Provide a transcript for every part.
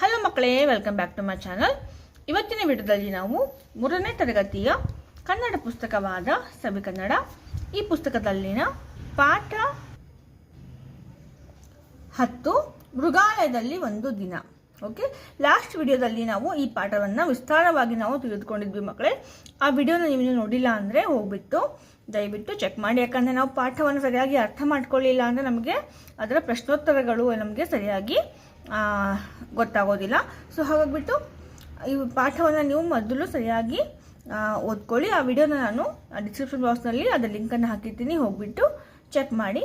Hello ಮಕ್ಕಳೇ welcome back to my channel ಇವತ್ತಿನ ವಿಡಿಯೋದಲ್ಲಿ ನಾವು ಮೂರನೇ ತರಗತಿಯ ಕನ್ನಡ ಪುಸ್ತಕವಾದ ಸಭೆ ಕನ್ನಡ. ಈ ಪುಸ್ತಕದಲ್ಲಿನ ಪಾಠ ಹತ್ತು, ಮೃಗಾಲಯದಲ್ಲಿ ಒಂದು ದಿನ. ಓಕೆ ಲಾಸ್ಟ್ ವಿಡಿಯೋದಲ್ಲಿ ನಾವು ಈ ಪಾಠವನ್ನು ವಿಸ್ತಾರವಾಗಿ ನಾವು ತಿಳಿದುಕೊಂಡಿದ್ವಿ ಮಕ್ಕಳೇ. ಆ ವಿಡಿಯೋನ ನೀವು ನೋಡಿಲ್ಲ ಅಂದರೆ ಹೋಗ್ಬಿಟ್ಟು ದಯವಿಟ್ಟು ಚೆಕ್ ಮಾಡಿ. ಯಾಕಂದರೆ ನಾವು ಪಾಠವನ್ನು ಸರಿಯಾಗಿ ಅರ್ಥ ಮಾಡ್ಕೊಳ್ಳಿಲ್ಲ ಅಂದರೆ ನಮಗೆ ಅದರ ಪ್ರಶ್ನೋತ್ತರಗಳು ನಮಗೆ ಸರಿಯಾಗಿ ಗೊತ್ತಾಗೋದಿಲ್ಲ. ಸೊ ಹಾಗಾಗ್ಬಿಟ್ಟು ಈ ಪಾಠವನ್ನು ನೀವು ಮೊದಲು ಸರಿಯಾಗಿ ಓದ್ಕೊಳ್ಳಿ. ಆ ವಿಡಿಯೋನ ನಾನು ಡಿಸ್ಕ್ರಿಪ್ಷನ್ ಬಾಕ್ಸ್ನಲ್ಲಿ ಅದರ ಲಿಂಕನ್ನು ಹಾಕಿರ್ತೀನಿ. ಹೋಗ್ಬಿಟ್ಟು ಚೆಕ್ ಮಾಡಿ.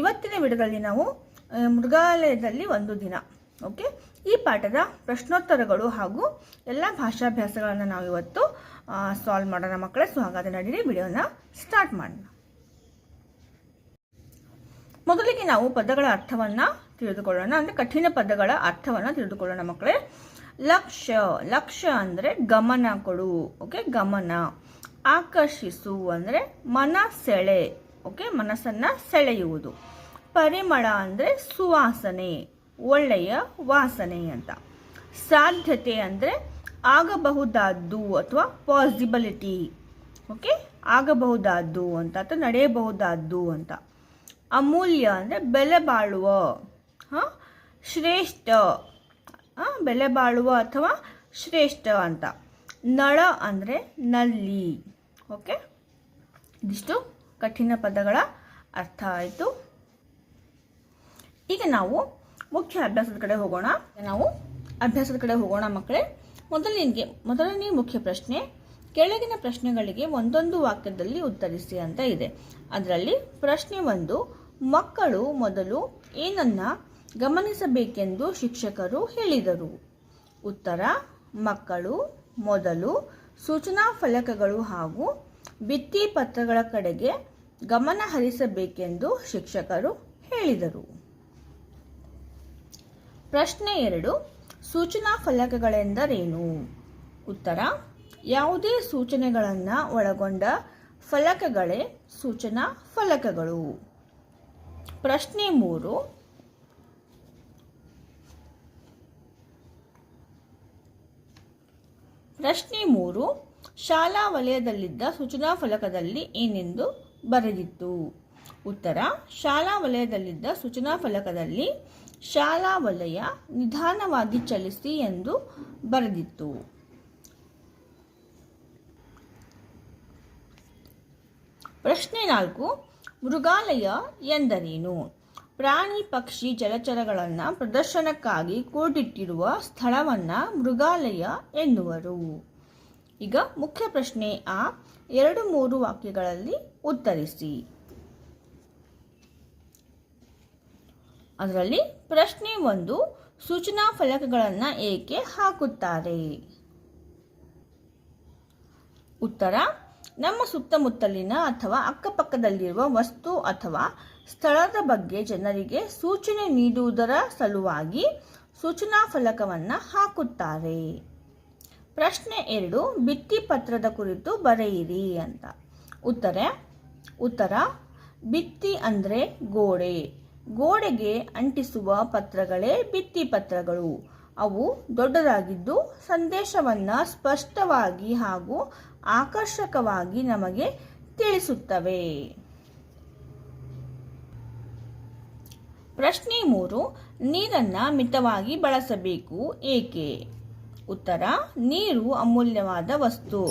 ಇವತ್ತಿನ ವಿಡಿಯೋದಲ್ಲಿ ನಾವು ಮೃಗಾಲಯದಲ್ಲಿ ಒಂದು ದಿನ ಓಕೆ ಈ ಪಾಠದ ಪ್ರಶ್ನೋತ್ತರಗಳು ಹಾಗೂ ಎಲ್ಲ ಭಾಷಾಭ್ಯಾಸಗಳನ್ನು ನಾವು ಇವತ್ತು ಸಾಲ್ವ್ ಮಾಡೋಣ ಮಕ್ಕಳೇ. ಸೊ ಹಾಗಾದ್ರೆ ನಡೀರಿ. ವಿಡಿಯೋನ ಸ್ಟಾರ್ಟ್ ಮಾಡೋಣ. ಮೊದಲಿಗೆ ನಾವು ಪದಗಳ ಅರ್ಥವನ್ನ ತಿಳಿದುಕೊಳ್ಳೋಣ. ಅಂದರೆ ಕಠಿಣ ಪದಗಳ ಅರ್ಥವನ್ನ ತಿಳಿದುಕೊಳ್ಳೋಣ ಮಕ್ಕಳೇ. ಲಕ್ಷ್ಯ ಲಕ್ಷ್ಯ ಅಂದ್ರೆ ಗಮನ ಕೊಡು ಓಕೆ ಗಮನ. ಆಕರ್ಷಿಸು ಅಂದ್ರೆ ಮನ ಸೆಳೆ ಓಕೆ ಮನಸ್ಸನ್ನು ಸೆಳೆಯುವುದು. ಪರಿಮಳ ಅಂದ್ರೆ ಸುವಾಸನೆ, ಒಳ್ಳೆಯ ವಾಸನೆ ಅಂತ. ಸಾಧ್ಯತೆ ಅಂದ್ರೆ ಆಗಬಹುದಾದ್ದು ಅಥವಾ ಪಾಸಿಬಿಲಿಟಿ ಓಕೆ ಆಗಬಹುದಾದ್ದು ಅಂತ ಅಥವಾ ನಡೆಯಬಹುದಾದ್ದು ಅಂತ. ಅಮೂಲ್ಯ ಅಂದರೆ ಬೆಲೆ ಬಾಳುವ ಶ್ರೇಷ್ಠ. ಬೆಲೆ ಬಾಳುವ ಅಥವಾ ಶ್ರೇಷ್ಠ ಅಂತ. ನಳ ಅಂದರೆ ನಲ್ಲಿ. ಓಕೆ? ಇದಿಷ್ಟು ಕಠಿಣ ಪದಗಳ ಅರ್ಥ ಆಯಿತು. ಈಗ ನಾವು ಮುಖ್ಯ ಅಭ್ಯಾಸದ ಕಡೆ ಹೋಗೋಣ. ನಾವು ಅಭ್ಯಾಸದ ಕಡೆ ಹೋಗೋಣ ಮಕ್ಕಳೇ. ಮೊದಲನೇ ಮೊದಲನೇ ಮುಖ್ಯ ಪ್ರಶ್ನೆ, ಕೆಳಗಿನ ಪ್ರಶ್ನೆಗಳಿಗೆ ಒಂದೊಂದು ವಾಕ್ಯದಲ್ಲಿ ಉತ್ತರಿಸಿ ಅಂತ ಇದೆ. ಅದರಲ್ಲಿ ಪ್ರಶ್ನೆ ಒಂದು, ಮಕ್ಕಳು ಮೊದಲು ಏನನ್ನ ಗಮನಿಸಬೇಕೆಂದು ಶಿಕ್ಷಕರು ಹೇಳಿದರು. ಉತ್ತರ, ಮಕ್ಕಳು, ಮೊದಲು ಸೂಚನಾ ಫಲಕಗಳು ಹಾಗೂ ಭಿತ್ತಿ ಪತ್ರಗಳ ಕಡೆಗೆ ಗಮನ ಹರಿಸಬೇಕೆಂದು ಶಿಕ್ಷಕರು ಹೇಳಿದರು. ಪ್ರಶ್ನೆ ಎರಡು, ಸೂಚನಾ ಫಲಕಗಳೆಂದರೇನು? ಉತ್ತರ, ಯಾವುದೇ ಸೂಚನೆಗಳನ್ನು ಒಳಗೊಂಡ ಫಲಕಗಳೇ ಸೂಚನಾ ಫಲಕಗಳು. ಪ್ರಶ್ನೆ ಮೂರು ಪ್ರಶ್ನೆ ಮೂರು, ಶಾಲಾ ವಲಯದಲ್ಲಿದ್ದ ಸೂಚನಾ ಫಲಕದಲ್ಲಿ ಏನೆಂದು ಬರೆದಿತ್ತು? ಉತ್ತರ, ಶಾಲಾ ವಲಯದಲ್ಲಿದ್ದ ಸೂಚನಾ ಫಲಕದಲ್ಲಿ ಶಾಲಾ ವಲಯ ನಿಧಾನವಾಗಿ ಚಲಿಸಿ ಎಂದು ಬರೆದಿತ್ತು. ಪ್ರಶ್ನೆ ನಾಲ್ಕು, ಮೃಗಾಲಯ ಎಂದರೇನು? ಪ್ರಾಣಿ, ಪಕ್ಷಿ, ಜಲಚರಗಳನ್ನು ಪ್ರದರ್ಶನಕ್ಕಾಗಿ ಕೂಡಿಟ್ಟಿರುವ ಸ್ಥಳವನ್ನ ಮೃಗಾಲಯ ಎನ್ನುವರು. ಈಗ ಮುಖ್ಯ ಪ್ರಶ್ನೆ ಆ ಎರಡು ಮೂರು ವಾಕ್ಯಗಳಲ್ಲಿ ಉತ್ತರಿಸಿ. ಅದರಲ್ಲಿ ಪ್ರಶ್ನೆ ಒಂದು, ಸೂಚನಾ ಫಲಕಗಳನ್ನು ಏಕೆ ಹಾಕುತ್ತಾರೆ? ಉತ್ತರ, ನಮ್ಮ ಸುತ್ತಮುತ್ತಲಿನ ಅಥವಾ ಅಕ್ಕಪಕ್ಕದಲ್ಲಿರುವ ವಸ್ತು ಅಥವಾ ಸ್ಥಳದ ಬಗ್ಗೆ ಜನರಿಗೆ ಸೂಚನೆ ನೀಡುವುದರ ಸಲುವಾಗಿ ಸೂಚನಾ ಫಲಕವನ್ನು ಹಾಕುತ್ತಾರೆ. ಪ್ರಶ್ನೆ ಎರಡು ಭಿತ್ತಿಪತ್ರದ ಕುರಿತು ಬರೆಯಿರಿ ಅಂತ. ಉತ್ತರ ಉತ್ತರ, ಭಿತ್ತಿ ಅಂದರೆ ಗೋಡೆ. ಗೋಡೆಗೆ ಅಂಟಿಸುವ ಪತ್ರಗಳೇ ಭಿತ್ತಿಪತ್ರಗಳು ಅವು ದೊಡ್ಡದಾಗಿದ್ದು ಸಂದೇಶವನ್ನು ಸ್ಪಷ್ಟವಾಗಿ ಹಾಗೂ ಆಕರ್ಷಕವಾಗಿ ನಮಗೆ ತಿಳಿಸುತ್ತವೆ. ಪ್ರಶ್ನೆ ಮೂರು, ನೀರನ್ನು ಮಿತವಾಗಿ ಬಳಸಬೇಕು ಏಕೆ? ಉತ್ತರ, ನೀರು ಅಮೂಲ್ಯವಾದ ವಸ್ತು.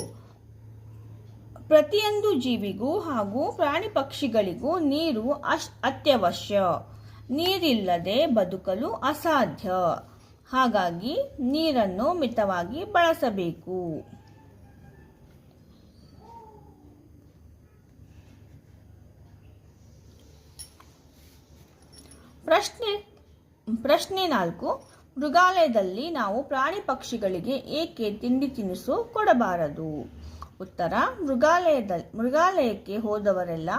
ಪ್ರತಿಯೊಂದು ಜೀವಿಗೂ ಹಾಗೂ ಪ್ರಾಣಿ ಪಕ್ಷಿಗಳಿಗೂ ನೀರು ಅಶ್ ಅತ್ಯವಶ್ಯ. ನೀರಿಲ್ಲದೆ ಬದುಕಲು ಅಸಾಧ್ಯ. ಹಾಗಾಗಿ ನೀರನ್ನು ಮಿತವಾಗಿ ಬಳಸಬೇಕು. ಪ್ರಶ್ನೆ ಪ್ರಶ್ನೆ ನಾಲ್ಕು. ಮೃಗಾಲಯದಲ್ಲಿ ನಾವು ಪ್ರಾಣಿ ಪಕ್ಷಿಗಳಿಗೆ ಏಕೆ ತಿಂಡಿ ತಿನಿಸು ಕೊಡಬಾರದು? ಉತ್ತರ ಮೃಗಾಲಯದಲ್ಲಿ ಮೃಗಾಲಯಕ್ಕೆ ಹೋದವರೆಲ್ಲ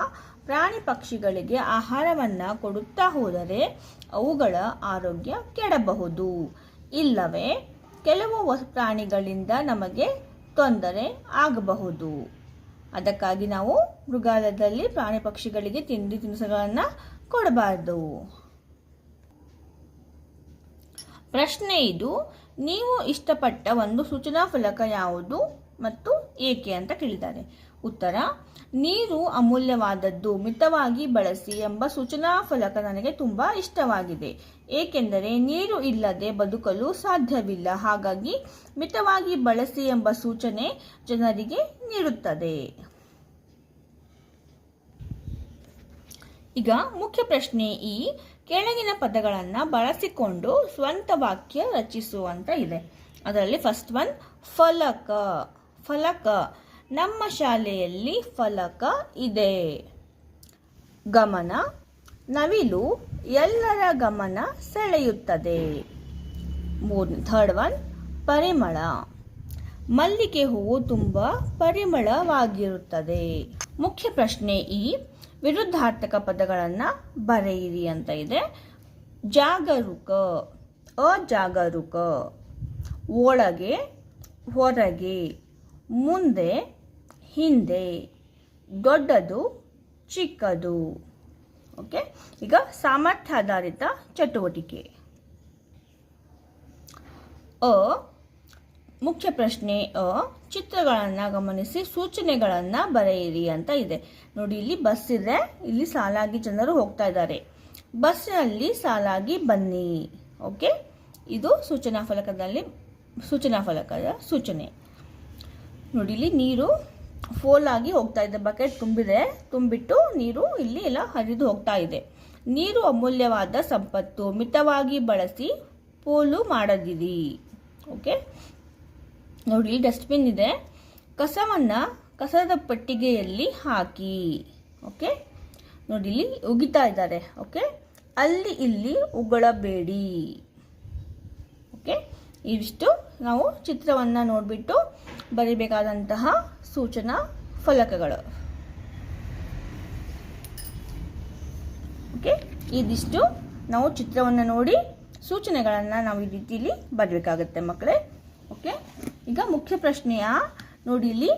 ಪ್ರಾಣಿ ಪಕ್ಷಿಗಳಿಗೆ ಆಹಾರವನ್ನು ಕೊಡುತ್ತಾ ಹೋದರೆ ಅವುಗಳ ಆರೋಗ್ಯ ಕೆಡಬಹುದು. ಇಲ್ಲವೇ, ಕೆಲವು ಪ್ರಾಣಿಗಳಿಂದ ನಮಗೆ ತೊಂದರೆ ಆಗಬಹುದು. ಅದಕ್ಕಾಗಿ ನಾವು ಮೃಗಾಲಯದಲ್ಲಿ ಪ್ರಾಣಿ ಪಕ್ಷಿಗಳಿಗೆ ತಿಂಡಿ ತಿನಿಸುಗಳನ್ನು ಕೊಡಬಾರ್ದು. ಪ್ರಶ್ನೆ ಇದು, ನೀವು ಇಷ್ಟಪಟ್ಟ ಒಂದು ಸೂಚನಾ ಫಲಕ ಯಾವುದು ಮತ್ತು ಏಕೆ ಅಂತ ಕೇಳಿದ್ದಾರೆ. ಉತ್ತರ, ನೀರು ಅಮೂಲ್ಯವಾದದ್ದು, ಮಿತವಾಗಿ ಬಳಸಿ ಎಂಬ ಸೂಚನಾ ಫಲಕ ನನಗೆ ತುಂಬ ಇಷ್ಟವಾಗಿದೆ. ಏಕೆಂದರೆ ನೀರು ಇಲ್ಲದೆ ಬದುಕಲು ಸಾಧ್ಯವಿಲ್ಲ, ಹಾಗಾಗಿ ಮಿತವಾಗಿ ಬಳಸಿ ಎಂಬ ಸೂಚನೆ ಜನರಿಗೆ ನೀಡುತ್ತದೆ. ಈಗ ಮುಖ್ಯ ಪ್ರಶ್ನೆ ಈ ಕೆಳಗಿನ ಪದಗಳನ್ನು ಬಳಸಿಕೊಂಡು ಸ್ವಂತ ವಾಕ್ಯ ರಚಿಸುವಂತ ಇದೆ. ಅದರಲ್ಲಿ ಫಸ್ಟ್ ಒನ್ ಫಲಕ. ಫಲಕ. ನಮ್ಮ ಶಾಲೆಯಲ್ಲಿ ಫಲಕ ಇದೆ. ಗಮನ. ನವಿಲು ಎಲ್ಲರ ಗಮನ ಸೆಳೆಯುತ್ತದೆ. ಮೂರ್ ಥರ್ಡ್ ಒನ್ ಪರಿಮಳ. ಮಲ್ಲಿಗೆ ಹೂವು ತುಂಬ ಪರಿಮಳವಾಗಿರುತ್ತದೆ. ಮುಖ್ಯ ಪ್ರಶ್ನೆ ಈ ವಿರುದ್ಧಾರ್ಥಕ ಪದಗಳನ್ನು ಬರೆಯಿರಿ ಅಂತ ಇದೆ. ಜಾಗರೂಕ, ಅಜಾಗರೂಕ, ಒಳಗೆ, ಹೊರಗೆ, ಮುಂದೆ, ಹಿಂದೆ, ದೊಡ್ಡದು, ಚಿಕ್ಕದು. ಓಕೆ? ಈಗ ಸಾಮರ್ಥ್ಯಾಧಾರಿತ ಚಟುವಟಿಕೆ. ಅ ಮುಖ್ಯ ಪ್ರಶ್ನೆ ಅ. ಚಿತ್ರಗಳನ್ನು ಗಮನಿಸಿ, ಸೂಚನೆಗಳನ್ನು ಬರೆಯಿರಿ ಅಂತ ಇದೆ. ನೋಡಿ, ಇಲ್ಲಿ ಬಸ್ ಇದೆ. ಇಲ್ಲಿ ಸಾಲಾಗಿ ಜನರು ಹೋಗ್ತಾ ಇದ್ದಾರೆ. ಬಸ್ನಲ್ಲಿ ಸಾಲಾಗಿ ಬನ್ನಿ. ಓಕೆ? ಇದು ಸೂಚನಾ ಫಲಕದಲ್ಲಿ, ಸೂಚನಾ ಫಲಕದ ಸೂಚನೆ. ನೋಡಿ, ಇಲ್ಲಿ ನೀರು ಫೋಲ್ ಆಗಿ ಹೋಗ್ತಾ ಇದೆ. ಬಕೆಟ್ ತುಂಬಿದೆ. ತುಂಬಿಟ್ಟು ನೀರು ಇಲ್ಲಿ ಎಲ್ಲ ಹರಿದು ಹೋಗ್ತಾ ಇದೆ. ನೀರು ಅಮೂಲ್ಯವಾದ ಸಂಪತ್ತು. ಮಿತವಾಗಿ ಬಳಸಿ ಪೋಲು ಮಾಡದಿರಿ. ಓಕೆ? ನೋಡಿ ಡಸ್ಟ್ಬಿನ್ ಇದೆ. ಕಸವನ್ನು ಕಸದ ಪೆಟ್ಟಿಗೆಯಲ್ಲಿ ಹಾಕಿ, ಓಕೆ? ನೋಡಿ, ಇಲ್ಲಿ ಉಗಿತಾ ಇದ್ದಾರೆ, ಓಕೆ? ಅಲ್ಲಿ ಇಲ್ಲಿ ಉಗಳಬೇಡಿ, ಓಕೆ? ಇವಿಷ್ಟು ನಾವು ಚಿತ್ರವನ್ನು ನೋಡಿಬಿಟ್ಟು ಬರಿಬೇಕಾದಂತಹ ಸೂಚನಾ ಫಲಕಗಳು. ಓಕೆ? ಇದಿಷ್ಟು ನಾವು ಚಿತ್ರವನ್ನು ನೋಡಿ, ಸೂಚನೆಗಳನ್ನು ನಾವು ಈ ರೀತಿಯಲ್ಲಿ ಬರಬೇಕಾಗುತ್ತೆ ಮಕ್ಕಳೇ, ಓಕೆ? ಈಗ ಮುಖ್ಯ ಪ್ರಶ್ನೆಯ ನೋಡಿ ಇಲ್ಲಿ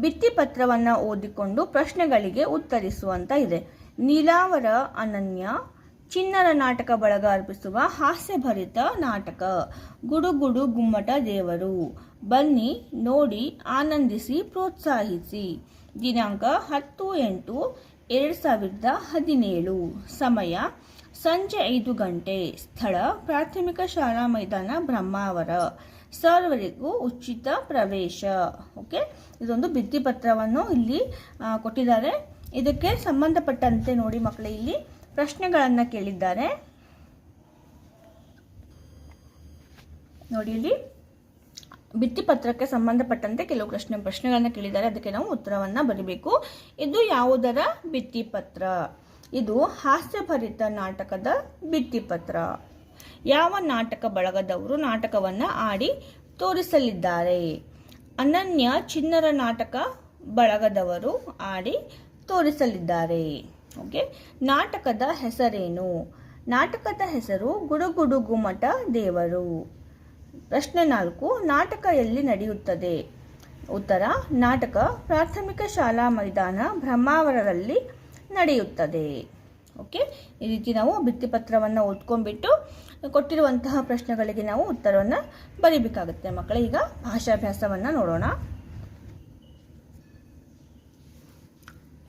ಭಿತ್ತಿಪತ್ರವನ್ನು ಓದಿಕೊಂಡು ಪ್ರಶ್ನೆಗಳಿಗೆ ಉತ್ತರಿಸುವಂತ ಇದೆ. ನೀಲಾವರ ಅನನ್ಯ, ಚಿನ್ನರ ನಾಟಕ ಬಳಗ ಅರ್ಪಿಸುವ ಹಾಸ್ಯಭರಿತ ನಾಟಕ, ಗುಡುಗುಡು ಗುಮ್ಮಟ ದೇವರು, ಬನ್ನಿ ನೋಡಿ ಆನಂದಿಸಿ ಪ್ರೋತ್ಸಾಹಿಸಿ. ದಿನಾಂಕ ಹತ್ತು ಎಂಟು ಎರಡು ಸಾವಿರದ ಹದಿನೇಳು. ಸಮಯ ಸಂಜೆ ಐದು ಗಂಟೆ. ಸ್ಥಳ ಪ್ರಾಥಮಿಕ ಶಾಲಾ ಮೈದಾನ ಬ್ರಹ್ಮಾವರ. ಸರ್ವರಿಗೂ ಉಚಿತ ಪ್ರವೇಶ. ಓಕೆ? ಇದೊಂದು ಭಿತ್ತಿಪತ್ರವನ್ನು ಇಲ್ಲಿ ಕೊಟ್ಟಿದ್ದಾರೆ. ಇದಕ್ಕೆ ಸಂಬಂಧಪಟ್ಟಂತೆ ನೋಡಿ ಮಕ್ಕಳು, ಇಲ್ಲಿ ಪ್ರಶ್ನೆಗಳನ್ನು ಕೇಳಿದ್ದಾರೆ. ನೋಡಿ ಇಲ್ಲಿ. ಭಿತ್ತಿಪತ್ರಕ್ಕೆ ಸಂಬಂಧಪಟ್ಟಂತೆ ಕೆಲವು ಪ್ರಶ್ನೆ, ಪ್ರಶ್ನೆಗಳನ್ನು ಕೇಳಿದ್ದಾರೆ. ಅದಕ್ಕೆ ನಾವು ಉತ್ತರವನ್ನು ಬರೀಬೇಕು. ಇದು ಯಾವುದರ ಭಿತ್ತಿಪತ್ರ? ಇದು ಹಾಸ್ಯಭರಿತ ನಾಟಕದ ಭಿತ್ತಿಪತ್ರ. ಯಾವ ನಾಟಕ ಬಳಗದವರು ನಾಟಕವನ್ನು ಆಡಿ ತೋರಿಸಲಿದ್ದಾರೆ? ಅನನ್ಯ ಚಿನ್ನರ ನಾಟಕ ಬಳಗದವರು ಆಡಿ ತೋರಿಸಲಿದ್ದಾರೆ. ಓಕೆ, ನಾಟಕದ ಹೆಸರೇನು? ನಾಟಕದ ಹೆಸರು ಗುಡುಗುಡು ಗುಮ್ಮಟ ದೇವರು. ಪ್ರಶ್ನೆ ನಾಲ್ಕು, ನಾಟಕ ಎಲ್ಲಿ ನಡೆಯುತ್ತದೆ? ಉತ್ತರ, ನಾಟಕ ಪ್ರಾಥಮಿಕ ಶಾಲಾ ಮೈದಾನ ಬ್ರಹ್ಮಾವರದಲ್ಲಿ ನಡೆಯುತ್ತದೆ. ಓಕೆ, ಈ ರೀತಿ ನಾವು ಭಿತ್ತಿಪತ್ರವನ್ನು ಓದ್ಕೊಂಡ್ಬಿಟ್ಟು ಕೊಟ್ಟಿರುವಂತಹ ಪ್ರಶ್ನೆಗಳಿಗೆ ನಾವು ಉತ್ತರವನ್ನು ಬರೀಬೇಕಾಗುತ್ತೆ ಮಕ್ಕಳೇ. ಈಗ ಭಾಷಾಭ್ಯಾಸವನ್ನು ನೋಡೋಣ.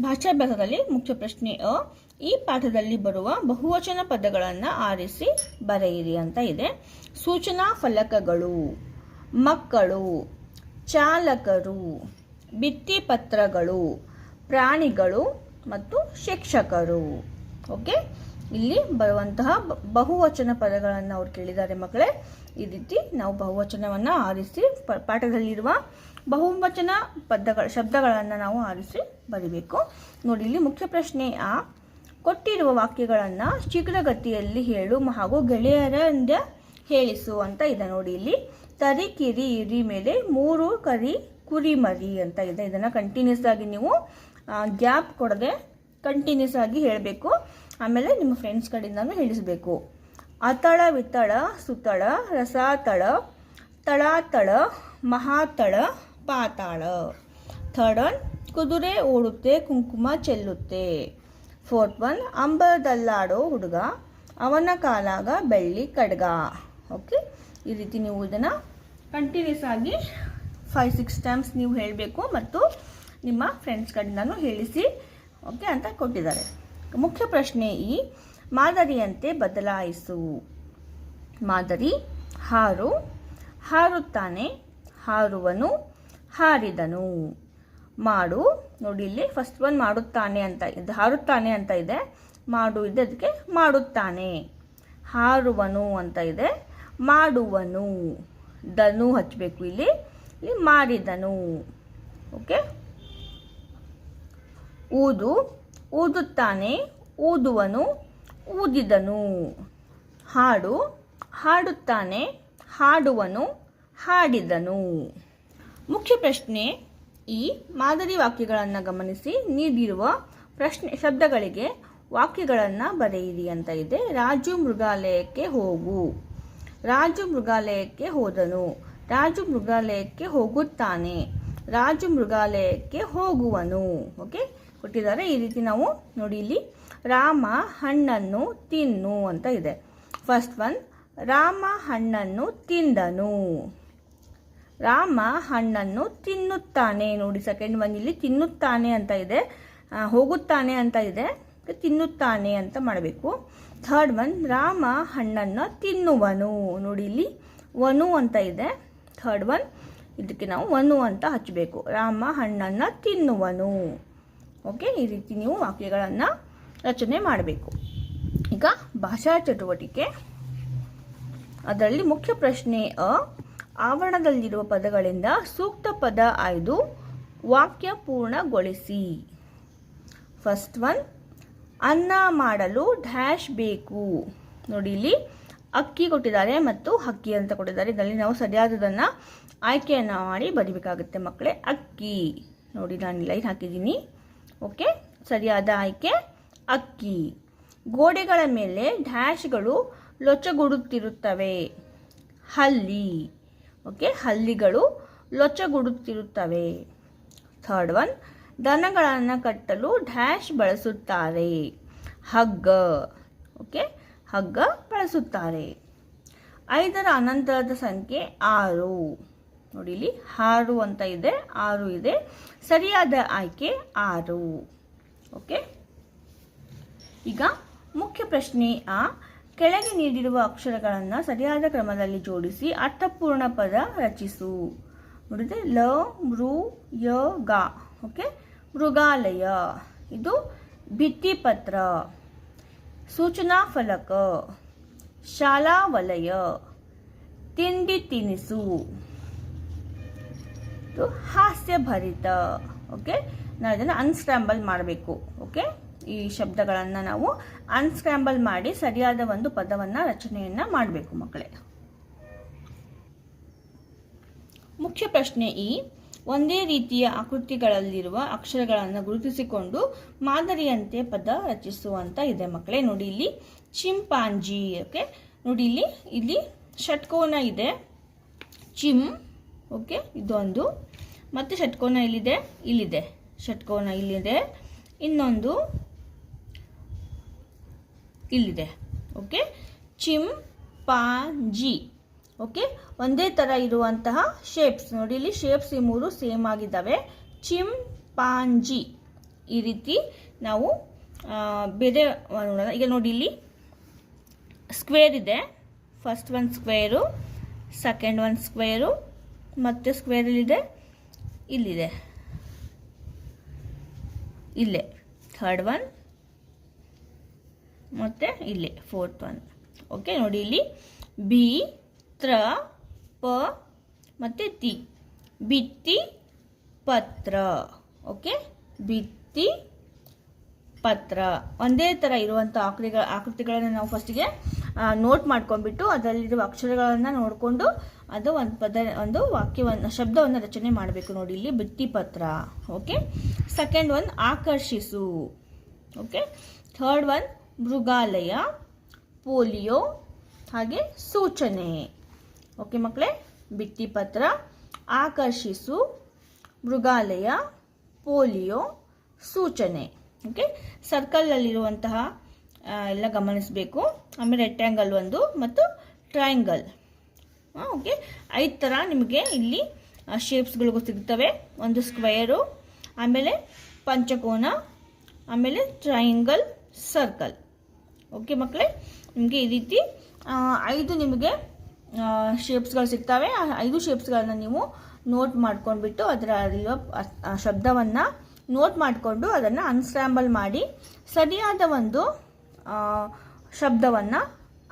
ಭಾಷಾಭ್ಯಾಸದಲ್ಲಿ ಮುಖ್ಯ ಪ್ರಶ್ನೆ ಅ. ಈ ಪಾಠದಲ್ಲಿ ಬರುವ ಬಹುವಚನ ಪದಗಳನ್ನು ಆರಿಸಿ ಬರೆಯಿರಿ ಅಂತ ಇದೆ. ಸೂಚನಾ ಫಲಕಗಳು, ಮಕ್ಕಳು, ಚಾಲಕರು ಭಿತ್ತಿಪತ್ರಗಳು ಪ್ರಾಣಿಗಳು ಮತ್ತು ಶಿಕ್ಷಕರು. ಓಕೆ? ಇಲ್ಲಿ ಬರುವಂತಹ ಬಹುವಚನ ಪದಗಳನ್ನು ಅವ್ರು ಕೇಳಿದ್ದಾರೆ ಮಕ್ಕಳೇ. ಈ ರೀತಿ ನಾವು ಬಹುವಚನವನ್ನು ಆರಿಸಿ ಪಾಠದಲ್ಲಿರುವ ಬಹುವಚನ ಪದಗಳ ಶಬ್ದಗಳನ್ನು ನಾವು ಆರಿಸಿ ಬರೀಬೇಕು. ನೋಡಿ, ಇಲ್ಲಿ ಮುಖ್ಯ ಪ್ರಶ್ನೆ ಆ. ಕೊಟ್ಟಿರುವ ವಾಕ್ಯಗಳನ್ನು ಶೀಘ್ರಗತಿಯಲ್ಲಿ ಹೇಳು ಹಾಗೂ ಗೆಳೆಯರಿಂದ ಹೇಳಿಸು ಅಂತ ಇದೆ ನೋಡಿ ಇಲ್ಲಿ. ತರಿ, ಕಿರಿ, ಇರಿ ಮೇಲೆ ಮೂರು ಕರಿ, ಕುರಿ, ಮರಿ ಅಂತ ಇದೆ. ಇದನ್ನು ಕಂಟಿನ್ಯೂಸ್ ಆಗಿ ನೀವು ಗ್ಯಾಪ್ ಕೊಡದೆ ಕಂಟಿನ್ಯೂಸ್ ಆಗಿ ಹೇಳಬೇಕು. ಆಮೇಲೆ ನಿಮ್ಮ ಫ್ರೆಂಡ್ಸ್ ಕಡೆಯಿಂದನೂ ಹೇಳಿಸಬೇಕು. ಅತಳ ವಿತಳ ಸುತಳ, ರಸಾತಳ, ತಳಾತಳ, ಮಹಾತಳ, ಪಾತಾಳ. ಥರ್ಡ್ ಕುದುರೆ ಓಡುತ್ತೆ, ಕುಂಕುಮ ಚೆಲ್ಲುತ್ತೆ. ಫೋರ್ತ್ ಒನ್ ಅಂಬರದಲ್ಲಾಡೋ ಹುಡುಗ, ಅವನ ಕಾಲಾಗ ಬೆಳ್ಳಿ ಕಡ್ಗ. ಓಕೆ? ಈ ರೀತಿ ನೀವು ಇದನ್ನು ಕಂಟಿನ್ಯೂಸ್ ಆಗಿ ಫೈವ್ ಸಿಕ್ಸ್ ಟೈಮ್ಸ್ ನೀವು ಹೇಳಬೇಕು ಮತ್ತು ನಿಮ್ಮ ಫ್ರೆಂಡ್ಸ್ ಕಡೆಯಿಂದನೂ ಹೇಳಿಸಿ, ಓಕೆ, ಅಂತ ಕೊಟ್ಟಿದ್ದಾರೆ. ಮುಖ್ಯ ಪ್ರಶ್ನೆ ಈ. ಮಾದರಿಯಂತೆ ಬದಲಾಯಿಸು. ಮಾದರಿ, ಹಾರು, ಹಾರುತ್ತಾನೆ, ಹಾರುವನು, ಹಾರಿದನು. ಮಾಡು, ನೋಡಿ ಇಲ್ಲಿ ಫಸ್ಟ್ ಒನ್ ಮಾಡುತ್ತಾನೆ ಅಂತ, ಇದು ಹಾರುತ್ತಾನೆ ಅಂತ ಇದೆ. ಮಾಡು ಇದೆ, ಅದಕ್ಕೆ ಮಾಡುತ್ತಾನೆ. ಹಾರುವನು ಅಂತ ಇದೆ. ಮಾಡುವನು, ದನು ಹಚ್ಚಬೇಕು ಇಲ್ಲಿ. ಇಲ್ಲಿ ಮಾಡಿದನು ಓಕೆ ಊದು ಊದುತ್ತಾನೆ ಊದುವನು ಊದಿದನು ಹಾಡು, ಹಾಡುತ್ತಾನೆ, ಹಾಡುವನು, ಹಾಡಿದನು. ಮುಖ್ಯ ಪ್ರಶ್ನೆ, ಈ ಮಾದರಿ ವಾಕ್ಯಗಳನ್ನು ಗಮನಿಸಿ, ನೀಡಿರುವ ಪ್ರಶ್ನೆ, ಶಬ್ದಗಳಿಗೆ ವಾಕ್ಯಗಳನ್ನು ಬರೆಯಿರಿ ಅಂತ ಇದೆ. ರಾಜು ಮೃಗಾಲಯಕ್ಕೆ ಹೋಗು. ರಾಜು ಮೃಗಾಲಯಕ್ಕೆ ಹೋದನು. ರಾಜು ಮೃಗಾಲಯಕ್ಕೆ ಹೋಗುತ್ತಾನೆ. ರಾಜು ಮೃಗಾಲಯಕ್ಕೆ ಹೋಗುವನು. ಓಕೆ? ಕೊಟ್ಟಿದ್ದಾರೆ. ಈ ರೀತಿ ನಾವು ನೋಡಿ ಇಲ್ಲಿ ರಾಮ ಹಣ್ಣನ್ನು ತಿನ್ನು ಅಂತ ಇದೆ. ಫಸ್ಟ್ ಒನ್ ರಾಮ ಹಣ್ಣನ್ನು ತಿಂದನು. ರಾಮ ಹಣ್ಣನ್ನು ತಿನ್ನುತ್ತಾನೆ ನೋಡಿ ಸೆಕೆಂಡ್ ಒನ್ ಇಲ್ಲಿ ತಿನ್ನುತ್ತಾನೆ ಅಂತ ಇದೆ. ಹೋಗುತ್ತಾನೆ ಅಂತ ಇದೆ. ತಿನ್ನುತ್ತಾನೆ ಅಂತ ಮಾಡಬೇಕು. ಥರ್ಡ್ ಒನ್ ರಾಮ ಹಣ್ಣನ್ನು ತಿನ್ನುವನು. ನೋಡಿ ಇಲ್ಲಿ ವನು ಅಂತ ಇದೆ. ಥರ್ಡ್ ಒನ್ ಇದಕ್ಕೆ ನಾವು ವನು ಅಂತ ಹಚ್ಚಬೇಕು. ರಾಮ ಹಣ್ಣನ್ನು ತಿನ್ನುವನು. ಓಕೆ? ಈ ರೀತಿ ನೀವು ವಾಕ್ಯಗಳನ್ನು ರಚನೆ ಮಾಡಬೇಕು. ಈಗ ಭಾಷಾ ಚಟುವಟಿಕೆ. ಅದರಲ್ಲಿ ಮುಖ್ಯ ಪ್ರಶ್ನೆ ಅ, ಆವರಣದಲ್ಲಿರುವ ಪದಗಳಿಂದ ಸೂಕ್ತ ಪದ ಆಯ್ದು ವಾಕ್ಯ ಪೂರ್ಣಗೊಳಿಸಿ. ಫಸ್ಟ್ ಒನ್ ಅನ್ನ ಮಾಡಲು ಡ್ಯಾಶ್ ಬೇಕು. ನೋಡಿ ಇಲ್ಲಿ ಅಕ್ಕಿ ಕೊಟ್ಟಿದ್ದಾರೆ ಮತ್ತು ಹಕ್ಕಿ ಅಂತ ಕೊಟ್ಟಿದ್ದಾರೆ. ಇದರಲ್ಲಿ ನಾವು ಸರಿಯಾದದನ್ನು ಆಯ್ಕೆಯನ್ನು ಮಾಡಿ ಬರಿಬೇಕಾಗುತ್ತೆ ಮಕ್ಕಳೇ, ಅಕ್ಕಿ. ನೋಡಿ, ನಾನು ಲೈನ್ ಹಾಕಿದ್ದೀನಿ. ಓಕೆ? ಸರಿಯಾದ ಆಯ್ಕೆ? ಅಕ್ಕಿ. ಗೋಡೆಗಳ ಮೇಲೆ ಡ್ಯಾಶ್ಗಳು ಲೊಚ್ಚಗುಡುತ್ತಿರುತ್ತವೆ. ಹಲ್ಲಿ. ಓಕೆ? ಹಲ್ಲಿಗಳು ಲೊಚ್ಚಗುಡುತ್ತಿರುತ್ತವೆ. Third one. ದನಗಳನ್ನು ಕಟ್ಟಲು ಡ್ಯಾಶ್ ಬಳಸುತ್ತಾರೆ. ಹಗ್ಗ. ಓಕೆ? ಹಗ್ಗ ಬಳಸುತ್ತಾರೆ. ಐದರ ಅನಂತರದ ಸಂಖ್ಯೆ ಆರು. ನೋಡಿ ಇಲ್ಲಿ ಆರು ಅಂತ ಇದೆ, ಆರು ಇದೆ. ಸರಿಯಾದ ಆಯ್ಕೆ ಆರು. ಓಕೆ? ಈಗ ಮುಖ್ಯ ಪ್ರಶ್ನೆ ಆ, ಕೆಳಗೆ ನೀಡಿರುವ ಅಕ್ಷರಗಳನ್ನು ಸರಿಯಾದ ಕ್ರಮದಲ್ಲಿ ಜೋಡಿಸಿ ಅರ್ಥಪೂರ್ಣ ಪದ ರಚಿಸು. ನೋಡಿದ್ರೆ ಲ, ಮೃ, ಯ, ಗ, ಓಕೆ? ಮೃಗಾಲಯ. ಇದು ಭಿತ್ತಿಪತ್ರ. ಸೂಚನಾ ಫಲಕ. ಶಾಲಾ ವಲಯ. ತಿಂಡಿ ತಿನಿಸು. ಇದು ಹಾಸ್ಯಭರಿತ ಓಕೆ ನಾವು ಇದನ್ನು ಅನ್ಸ್ಕ್ರಾಂಬಲ್ ಮಾಡಬೇಕು ಓಕೆ ಈ ಶಬ್ದಗಳನ್ನು ನಾವು ಅನ್ಸ್ಕ್ರಾಂಬಲ್ ಮಾಡಿ ಸರಿಯಾದ ಒಂದು ಪದವನ್ನು, ರಚನೆಯನ್ನು ಮಾಡಬೇಕು ಮಕ್ಕಳೇ. ಮುಖ್ಯ ಪ್ರಶ್ನೆ ಈ. ಒಂದೇ ರೀತಿಯ ಆಕೃತಿಗಳಲ್ಲಿರುವ ಅಕ್ಷರಗಳನ್ನು ಗುರುತಿಸಿಕೊಂಡು ಮಾದರಿಯಂತೆ ಪದ ರಚಿಸುವಂತ ಇದೆ ಮಕ್ಕಳೇ. ನೋಡಿ ಇಲ್ಲಿ ಚಿಂಪಾಂಜಿ ಓಕೆ ನೋಡಿ ಇಲ್ಲಿ ಇಲ್ಲಿ ಷಟ್ಕೋನ ಇದೆ. ಚಿಮ್ ಓಕೆ, ಇದೊಂದು. ಮತ್ತು ಷಟ್ಕೋನ ಇಲ್ಲಿದೆ ಇಲ್ಲಿದೆ. ಷಟ್ಕೋನ ಇಲ್ಲಿದೆ, ಇನ್ನೊಂದು ಇಲ್ಲಿದೆ. ಓಕೆ ಚಿಮ್ ಪಾಂಜಿ ಓಕೆ, ಒಂದೇ ಥರ ಇರುವಂತಹ ಶೇಪ್ಸ್ ನೋಡಿ, ಇಲ್ಲಿ ಶೇಪ್ಸ್ ಈ ಮೂರು ಸೇಮ್ ಆಗಿದ್ದಾವೆ. ಚಿಮ್ ಪಾಂಜಿ ಈ ರೀತಿ ನಾವು ಬೇರೆ, ನೋಡೋಣ. ಈಗ ನೋಡಿ, ಇಲ್ಲಿ ಸ್ಕ್ವೇರ್ ಇದೆ. First one square second one square ಮತ್ತು ಸ್ಕ್ವೇರಲ್ಲಿದೆ ಇಲ್ಲಿದೆ. ಇಲ್ಲೇ. ಥರ್ಡ್ ಒನ್ ಮತ್ತು ಇಲ್ಲೇ. ಫೋರ್ತ್ ಒನ್ ಓಕೆ ನೋಡಿ ಇಲ್ಲಿ. ಬಿ ತ್ರ, ಪ, ಮತ್ತು ತಿ. ಬಿತ್ತಿ, ಪತ್ರ. ಓಕೆ ಬಿತ್ತಿ, ಪತ್ರ. ಒಂದೇ ಥರ ಇರುವಂಥ ಆಕೃತಿಗಳ ಆಕೃತಿಗಳನ್ನು ನಾವು ಫಸ್ಟಿಗೆ ನೋಟ್ ಮಾಡ್ಕೊಂಡ್ಬಿಟ್ಟು ಅದರಲ್ಲಿರುವ ಅಕ್ಷರಗಳನ್ನು ನೋಡಿಕೊಂಡು ಅದು ಒಂದು ಪದ ಒಂದು ವಾಕ್ಯವನ್ನು ಶಬ್ದವನ್ನು ರಚನೆ ಮಾಡಬೇಕು ನೋಡಿ ಇಲ್ಲಿ ಭಿತ್ತಿಪತ್ರ ಓಕೆ ಸೆಕೆಂಡ್ ಒನ್ ಆಕರ್ಷಿಸು. ಓಕೆ ಥರ್ಡ್ ಒನ್ ಮೃಗಾಲಯ ಪೋಲಿಯೋ ಹಾಗೆ ಸೂಚನೆ. ಓಕೆ ಮಕ್ಕಳೇ ಭಿತ್ತಿಪತ್ರ ಆಕರ್ಷಿಸು ಮೃಗಾಲಯ ಪೋಲಿಯೋ ಸೂಚನೆ. ಓಕೆ ಸರ್ಕಲಲ್ಲಿರುವಂತಹ ಆ, ಎಲ್ಲ ಗಮನಿಸಬೇಕು. ಆಮೇಲೆ ರೆಕ್ಟ್ಯಾಂಗಲ್ ಒಂದು ಮತ್ತು ಟ್ರಯಾಂಗಲ್ ಓಕೆ, ಐದು ಥರ ನಿಮಗೆ ಇಲ್ಲಿ ಶೇಪ್ಸ್ಗಳಿಗೂ ಸಿಗ್ತವೆ. ಒಂದು ಸ್ಕ್ವೇರು ಆಮೇಲೆ ಪಂಚಕೋನ, ಆಮೇಲೆ ಟ್ರಯಾಂಗಲ್ ಸರ್ಕಲ್ ಓಕೆ ಮಕ್ಕಳೇ ನಿಮಗೆ ಈ ರೀತಿ ಐದು ನಿಮಗೆ ಶೇಪ್ಸ್ಗಳು ಸಿಗ್ತವೆ. ಐದು ಶೇಪ್ಸ್ಗಳನ್ನ ನೀವು ನೋಟ್ ಮಾಡ್ಕೊಂಡ್ಬಿಟ್ಟು ಅದರ ಶಬ್ದವನ್ನು ನೋಟ್ ಮಾಡಿಕೊಂಡು ಅದನ್ನು ಅನ್ಸ್ಕ್ರಾಂಬಲ್ ಮಾಡಿ ಸರಿಯಾದ ಒಂದು ಶಬ್ದವನ್ನು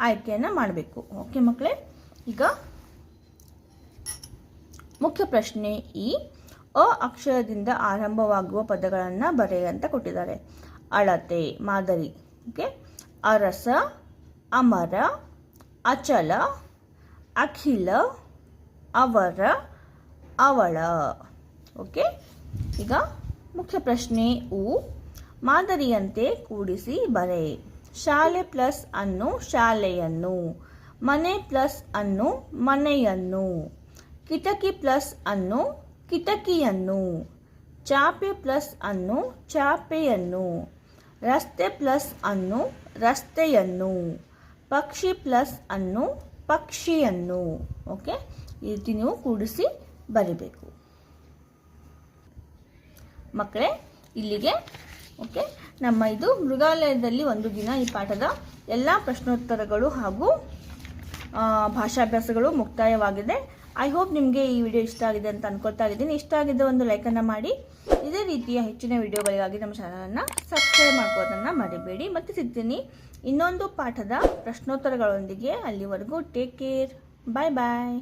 ಆಯ್ಕೆಯನ್ನು ಮಾಡಬೇಕು. ಓಕೆ ಮಕ್ಕಳೇ ಈಗ ಮುಖ್ಯ ಪ್ರಶ್ನೆ ಈ. ಅ ಅಕ್ಷರದಿಂದ ಆರಂಭವಾಗುವ ಪದಗಳನ್ನು ಬರೆಯ ಅಂತ ಕೊಟ್ಟಿದ್ದಾರೆ. ಅಳತೆ, ಮಾದರಿ, ಓಕೆ? ಅರಸ, ಅಮರ, ಅಚಲ, ಅಖಿಲ, ಅವರ, ಅವಳ, ಓಕೆ? ಈಗ ಮುಖ್ಯ ಪ್ರಶ್ನೆ ಉ. ಮಾದರಿಯಂತೆ ಕೂಡಿಸಿ ಬರೆ. ಶಾಲೆ ಪ್ಲಸ್ ಅನ್ನು ಶಾಲೆಯನ್ನು, ಮನೆ ಪ್ಲಸ್ ಅನ್ನು ಮನೆಯನ್ನು. ಕಿಟಕಿ ಪ್ಲಸ್ ಅನ್ನು ಕಿಟಕಿಯನ್ನು, ಚಾಪೆ ಪ್ಲಸ್ ಅನ್ನು ಚಾಪೆಯನ್ನು, ರಸ್ತೆ ಪ್ಲಸ್ ಅನ್ನು ರಸ್ತೆಯನ್ನು, ಪಕ್ಷಿ ಪ್ಲಸ್ ಅನ್ನು ಪಕ್ಷಿಯನ್ನು. ಓಕೆ? ಈ ರೀತಿ ನೀವು ಕೂಡಿಸಿ ಬರಿಬೇಕು. ಮಕ್ಕಳೇ, ಇಲ್ಲಿಗೆ, ಓಕೆ? ನಮ್ಮ ಇದು ಮೃಗಾಲಯದಲ್ಲಿ ಒಂದು ದಿನ ಈ ಪಾಠದ ಎಲ್ಲ ಪ್ರಶ್ನೋತ್ತರಗಳು ಹಾಗೂ ಭಾಷಾಭ್ಯಾಸಗಳು ಮುಕ್ತಾಯವಾಗಿದೆ. ಐ ಹೋಪ್ ನಿಮಗೆ ಈ ವಿಡಿಯೋ ಇಷ್ಟ ಆಗಿದೆ ಅಂತ ಅನ್ಕೊಳ್ತಾ ಇದ್ದೀನಿ. ಇಷ್ಟ ಆಗಿದ್ದ ಒಂದು ಲೈಕನ್ನು ಮಾಡಿ. ಇದೇ ರೀತಿಯ ಹೆಚ್ಚಿನ ವಿಡಿಯೋಗಳಿಗಾಗಿ ನಮ್ಮ ಚಾನಲನ್ನು ಸಬ್ಸ್ಕ್ರೈಬ್ ಮಾಡ್ಕೋದನ್ನು ಮರಿಬೇಡಿ. ಮತ್ತು ಸಿಗ್ತೀನಿ ಇನ್ನೊಂದು ಪಾಠದ ಪ್ರಶ್ನೋತ್ತರಗಳೊಂದಿಗೆ ಅಲ್ಲಿವರೆಗೂ. ಟೇಕ್ ಕೇರ್ ಬಾಯ್ ಬಾಯ್